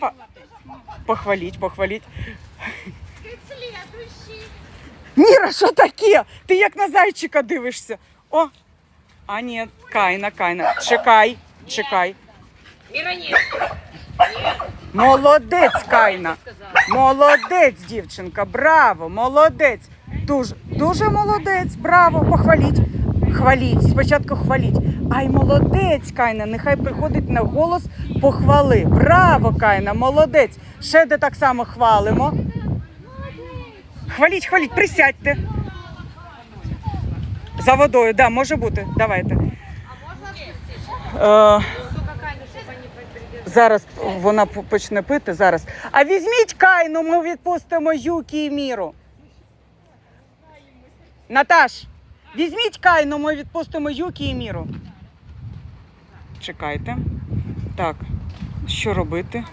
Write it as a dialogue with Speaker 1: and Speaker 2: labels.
Speaker 1: По- Похваліть, похваліть. Міра, що таке? Ти як на зайчика дивишся. О! А ні, Кайна, Кайна. Чекай, чекай.
Speaker 2: Міра, ні.
Speaker 1: Молодець, Кайна. Молодець, дівчинка. Браво, молодець. Дуже, дуже молодець. Браво, похваліть. Хваліть. Спочатку хваліть. Ай, молодець, Кайна. Нехай приходить на голос похвали. Браво, Кайна, молодець. Ще де так само хвалимо. Хваліть, хваліть, присядьте. За водою, да, може бути. Давайте. Е, Зараз вона почне пити. Зараз. А візьміть кайну, ми відпустимо Юкі і Міру. Наташ, візьміть кайну, ми відпустимо Юкі і Міру. Чекайте. Так, що робити?